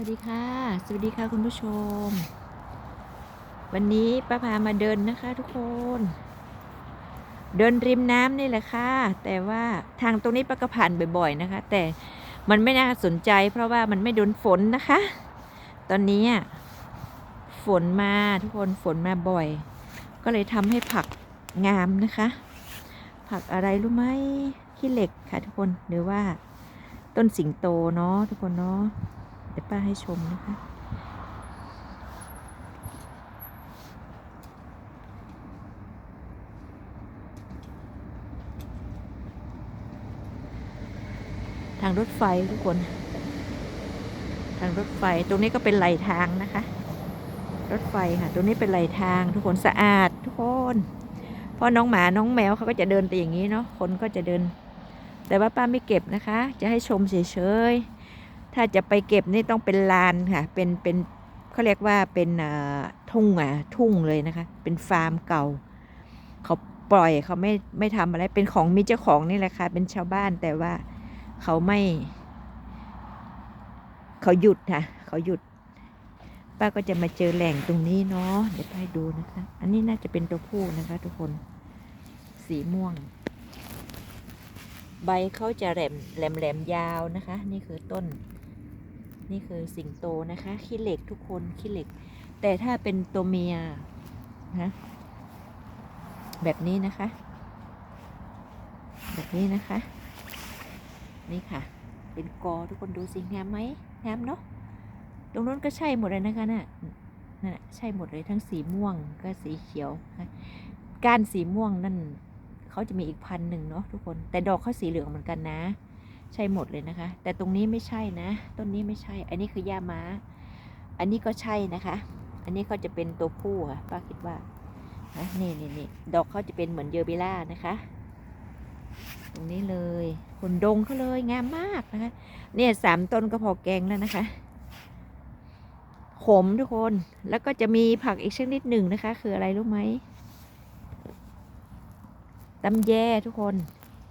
วัสดีค่ะ สวัสดีค่ะคุณผู้ชม วันนี้ป้าพามาเดินนะคะทุกคน เดินริมน้ำนี่แหละค่ะ แต่ว่าทางตรงนี้ป้าก็ผ่านบ่อย ๆนะคะ แต่มันไม่น่าสนใจ เพราะว่ามันไม่โดนฝนนะคะ ตอนนี้ฝนมาทุกคนฝนมาบ่อย ก็เลยทำให้ผักงามนะคะ ผักอะไรรู้ไหมขี้เหล็กค่ะทุกคนหรือว่าต้นสิงโตเนาะทุกคนเนาะ เดี๋ยวป้าให้ชมนะคะ ทางรถไฟทุกคน ทางรถไฟตรงนี้ก็เป็นไหลทางนะคะ รถไฟค่ะ ตรงนี้เป็นไหลทางทุกคนสะอาดทุกคนเพราะน้องหมาน้องแมวเขาก็จะเดินแต่อย่างนี้เนาะคนก็จะเดิน แต่ว่าป้าไม่เก็บนะคะ จะให้ชมเฉยๆ ถ้าจะไปเก็บนี่ต้องเป็นลานค่ะ เป็นเป็นเขาเรียกว่าเป็นเอ่อทุ่งอะทุ่งเลยนะคะ เป็นฟาร์มเก่า เขาปล่อยเขาไม่ไม่ทำอะไร เป็นของมีเจ้าของนี่แหละค่ะ เป็นชาวบ้านแต่ว่าเขาไม่ เขาหยุดค่ะ เขาหยุด ป้าก็จะมาเจอแหล่งตรงนี้เนาะ เดี๋ยวป้าให้ดูนะคะ อันนี้น่าจะเป็นตัวผู้นะคะ ทุกคน สีม่วง ใบเขาจะแหลมแหลมแหลมยาวนะคะ นี่คือต้น นี่คือสิงโตนะคะขี้เหล็กทุกคนขี้เหล็ก แต่ถ้าเป็นตัวเมียนะแบบนี้นะคะ แบบนี้นะคะ นี่ค่ะ เป็นกอทุกคนดูสิงามไหมงามเนาะตรงนู้นก็ใช่หมดเลยนะคะน่ะนั่นน่ะใช่หมดเลยทั้งสีม่วงก็สีเขียวนะกานสีม่วงนั่นเขาจะมีอีกพันหนึ่งเนาะทุกคน แต่ดอกเขาสีเหลืองเหมือนกันนะ ใช่หมดเลยนะคะ แต่ตรงนี้ไม่ใช่นะ ต้นนี้ไม่ใช่ อันนี้คือย่าม้า อันนี้ก็ใช่นะคะ อันนี้เขาจะเป็นตัวผู้ค่ะป้าคิดว่านะนี่นี่นี่ดอกเขาจะเป็นเหมือนเยอร์บิล่านะคะ ตรงนี้เลยคนดงเขาเลยงามมากนะคะ เนี่ยสามต้นก็พอแกงแล้วนะคะ ขมทุกคน แล้วก็จะมีผักอีกชนิดหนึ่งนะคะ คืออะไรรู้ไหมตำแยทุกคน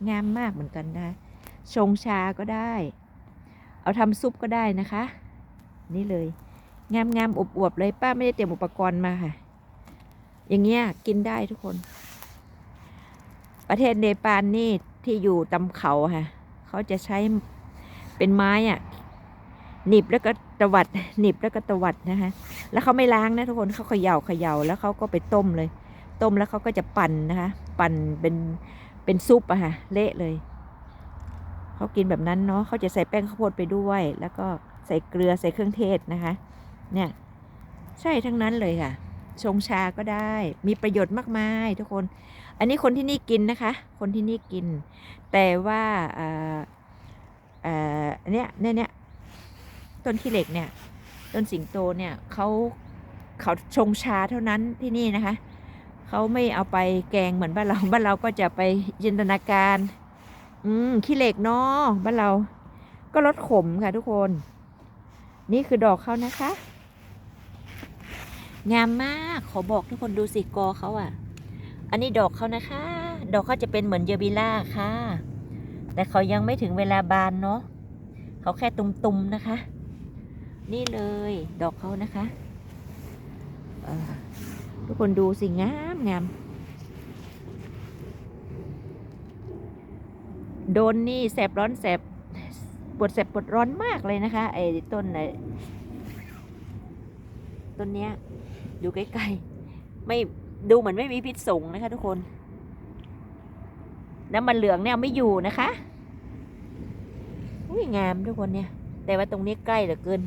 งามมากเหมือนกันนะ ชงชาก็ได้ เอาทำซุปก็ได้นะคะ นี่เลย งามงามอบอวบๆเลยป้าไม่ได้เตรียมอุปกรณ์มาค่ะ อย่างเงี้ยกินได้ทุกคน ประเทศเนปาลนี่ที่อยู่ตำเขาค่ะ เขาจะใช้เป็นไม้อะหนีบแล้วก็ตวัดหนีบแล้วก็ตวัดนะคะแล้วเขาไม่ล้างนะทุกคนเขาเขย่าเขย่าแล้วเขาก็ไปต้มเลย ต้มแล้วเขาก็จะปั่นนะคะ ปั่นเป็นเป็นซุปอะค่ะเละเลย เขากินแบบนั้นเนาะเขาจะใส่แป้งข้าวโพดไปด้วย แล้วก็ใส่เกลือใส่เครื่องเทศนะคะ เนี่ยใช่ทั้งนั้นเลยค่ะ ชงชาก็ได้ มีประโยชน์มากมายทุกคน อันนี้คนที่นี่กินนะคะ คนที่นี่กิน แต่ว่าเอ่อเอ่ออันเนี้ยเนี่ยเนี่ยต้นขี้เหล็กเนี่ย ต้นสิงโตเนี่ยเขาเขาชงชาเท่านั้นที่นี่นะคะ เขาไม่เอาไปแกงเหมือนบ้านเรา บ้านเราก็จะไปจินตนาการ อืมขี้เหล็กเนาะบ้านเรา ก็ลดขมค่ะทุกคน นี่คือดอกเขานะคะ งามมากขอบอกทุกคนดูสิกอเขาอะ่ะ อันนี้ดอกเขานะคะ ดอกเขาจะเป็นเหมือนเยบิล่าค่ะ แต่เขายังไม่ถึงเวลาบานเนาะเขาแค่ตุ่มๆนะคะ นี่เลยดอกเขานะคะทุกคนดูสิงามงาม โดนนี่แสบร้อนแสบปวดแสบปวดร้อนมากเลยนะคะไอ้ต้นไอ้ต้นเนี้ยดูใกล้ๆไม่ดูเหมือนไม่มีพิษสงนะคะทุกคน น้ำมันเหลืองเนี่ยไม่อยู่นะคะอุ้ยงามทุกคนเนี่ย แต่ว่าตรงนี้ใกล้เหลือเกิน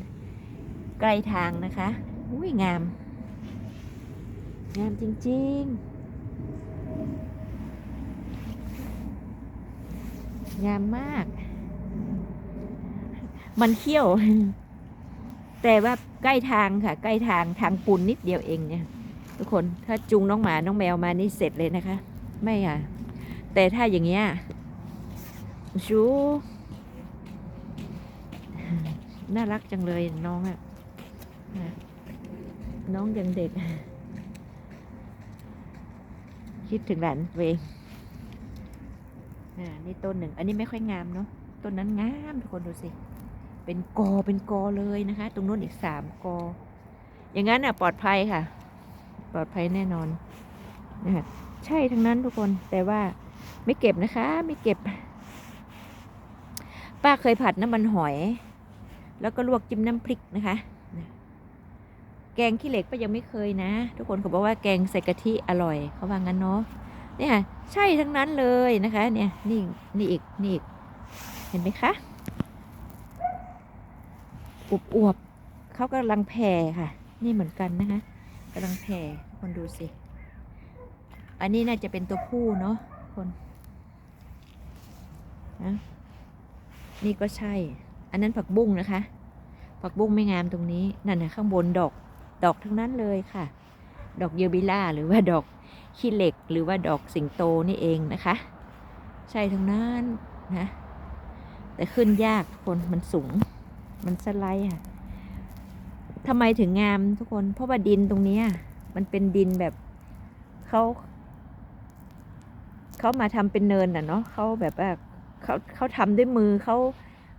ใกล้ทางนะคะอุ้ยงาม งามจริง ๆ งามมาก มันเขี้ยว แต่ว่าใกล้ทางค่ะ ใกล้ทางทางปูนนิดเดียวเองเนี่ย ทุกคนถ้าจูงน้องหมาน้องแมวมานี่เสร็จเลยนะคะ ไม่ค่ะ แต่ถ้าอย่างเงี้ยชูน่ารักจังเลยน้องอะน้องยังเด็ก คิดถึงหลานตัวเอง อ่านี่ต้นหนึ่ง อันนี้ไม่ค่อยงามเนาะ ต้นนั้นงามทุกคนดูสิ เป็นกอเป็นกอเลยนะคะ ตรงนู้นอีกสามกอ อย่างนั้นอะปลอดภัยค่ะ ปลอดภัยแน่นอนนะคะใช่ทั้งนั้นทุกคน แต่ว่าไม่เก็บนะคะ ไม่เก็บ ป้าเคยผัดน้ำมันหอย แล้วก็ลวกจิ้มน้ำพริกนะคะนะแกงขี้เหล็กป้ายังไม่เคยนะ ทุกคนเขาบอกว่าแกงใส่กะทิอร่อย เขาว่างั้นเนาะ เนี่ยใช่ทั้งนั้นเลยนะคะ เนี่ยนี่นี่อีกนี่อีกเห็นไหมคะอวบอวบเขากำลังแผ่ค่ะ นี่เหมือนกันนะคะกำลังแผ่คนดูสิ อันนี้น่าจะเป็นตัวผู้เนาะคนนะนี่ก็ใช่ อันนั้นผักบุ้งนะคะ ผักบุ้งไม่งามตรงนี้นั่นนะข้างบนดอกดอกทั้งนั้นเลยค่ะ ดอกเยอบิล่าหรือว่าดอกขี้เหล็ก หรือว่าดอกสิงโตนี่เองนะคะ ใช่ทั้งนั้นนะ แต่ขึ้นยากทุกคนมันสูง มันสไลด์ค่ะทำไมถึงงามทุกคน เพราะว่าดินตรงนี้มันเป็นดินแบบเขาเขามาทำเป็นเนินอะเนาะเขาแบบว่าเขาเขาทำด้วยมือเขา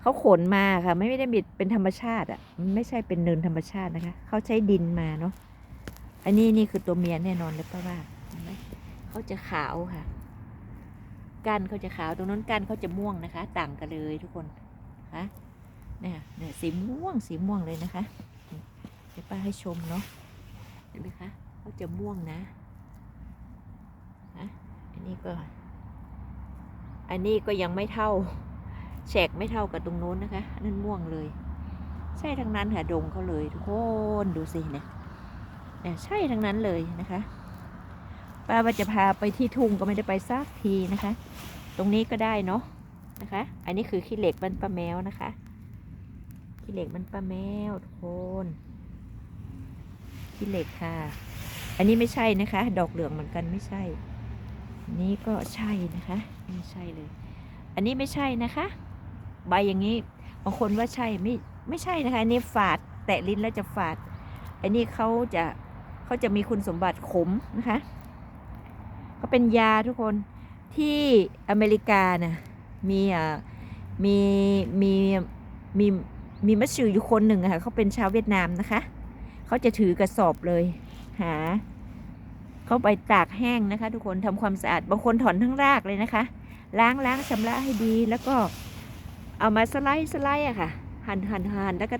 เขาขนมาค่ะ ไม่ได้บิดเป็นธรรมชาติอะมันไม่ใช่เป็นเนินธรรมชาตินะคะ เขาใช้ดินมาเนาะ อันนี้นี่คือตัวเมียแน่นอนเลยป้าว่าเห็นไหมเขาจะขาวค่ะก้านเขาจะขาวตรงนั้นก้านเขาจะม่วงนะคะ ต่างกันเลยทุกคนนะคะเนี่ยเนี่ยสีม่วงสีม่วงเลยนะคะเดี๋ยวป้าให้ชมเนาะเห็นไหมคะเขาจะม่วงนะอันนี้ก็ อันนี้ก็ยังไม่เท่าแฉกไม่เท่ากับตรงโน้นนะคะอันนั่นม่วงเลย ใช่ทั้งนั้นค่ะดงเขาเลยทุกคนดูสิเนี่ย เนี่ยใช่ทั้งนั้นเลยนะคะป้าว่าจะพาไปที่ทุ่งก็ไม่ได้ไปสักทีนะคะ ตรงนี้ก็ได้เนาะนะคะ อันนี้คือขี้เหล็กมันปลาแมวนะคะขี้เหล็กมันปลาแมวทุกคนขี้เหล็กค่ะ อันนี้ไม่ใช่นะคะ ดอกเหลืองเหมือนกันไม่ใช่นนี้ก็ใช่นะคะไม่ใช่เลย อันนี้ไม่ใช่นะคะ ใบอย่างนี้บางคนว่าใช่ไม่ไม่ใช่นะคะอันนี้ฝาดแตะลิ้นแล้วจะฝาด อันนี้เขาจะ เขาจะมีคุณสมบัติขมนะคะเขาเป็นยาทุกคนที่อเมริกานะมีอ่ามีมีมีมีมัสยิดอยู่คนหนึ่งอะค่ะเขาเป็นชาวเวียดนามนะคะเขาจะถือกระสอบเลยหาเขาไปตากแห้งนะคะ ทุกคนทำความสะอาดบางคนถอนทั้งรากเลยนะคะ ล้างล้างชำระให้ดีแล้วก็เอามาสไลด์สไลด์อะค่ะ หั่นหั่นหั่นแล้วก็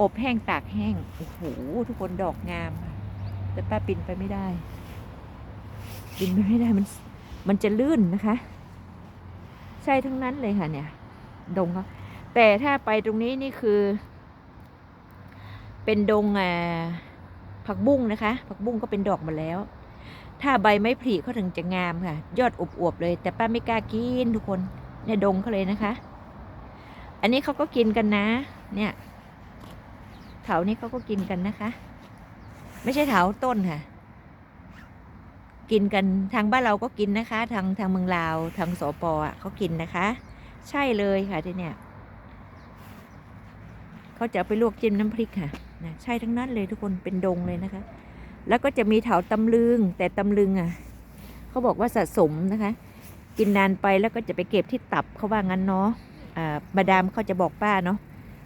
อบแห้งตากแห้งโอ้โหทุกคนดอกงามค่ะ แต่ป้าปินไปไม่ได้ ปินไปไม่ได้มันมันจะลื่นนะคะ ใช่ทั้งนั้นเลยค่ะเนี่ย ดงเขาแต่ถ้าไปตรงนี้นี่คือ เป็นดงอ่าผักบุ้งนะคะ ผักบุ้งก็เป็นดอกหมดแล้ว ถ้าใบไม้ผลิเขาถึงจะงามค่ะ ยอดอวบๆเลย แต่ป้าไม่กล้ากินทุกคนเนี่ยดงเขาเลยนะคะ อันนี้เขาก็กินกันนะ เนี่ยเถานี้เขาก็กินกันนะคะ ไม่ใช่เถาต้นค่ะ กินกันทางบ้านเราก็กินนะคะ ทางทางเมืองลาวทางสปอะเขากินนะคะ ใช่เลยค่ะที่เนี่ยเขาจะไปลวกจิ้มน้ำพริกค่ะนะใช่ทั้งนั้นเลยทุกคนเป็นดงเลยนะคะ แล้วก็จะมีเถาตำลึง แต่ตำลึงอะเขาบอกว่าสะสมนะคะ กินนานไปแล้วก็จะไปเก็บที่ตับเขาว่างั้นเนาะอ่าบาดามเขาจะบอกป้าเนาะ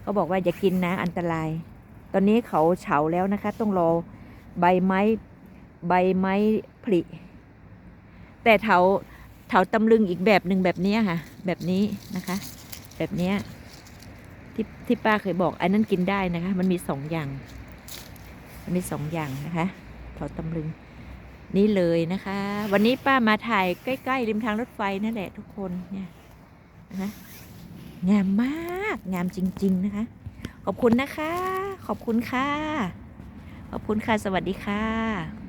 เขาบอกว่าอย่ากินนะอันตราย ตอนนี้เขาเฉาแล้วนะคะ ต้องรอ ใบไม้ใบไม้ผลิแต่เถาเถาตำลึงอีกแบบหนึ่งแบบนี้ค่ะ แบบนี้นะคะ แบบนี้ที่ที่ป้าเคยบอกอันนั้นกินได้นะคะ มันมีสองอย่าง มันมีสองอย่างนะคะเถาตำลึงนี่เลยนะคะ วันนี้ป้ามาถ่ายใกล้ๆริมทางรถไฟนั่นแหละทุกคนเนี่ยนะคะงามมากงามจริง ๆ นะคะ ขอบคุณนะคะ ขอบคุณค่ะ ขอบคุณค่ะ สวัสดีค่ะ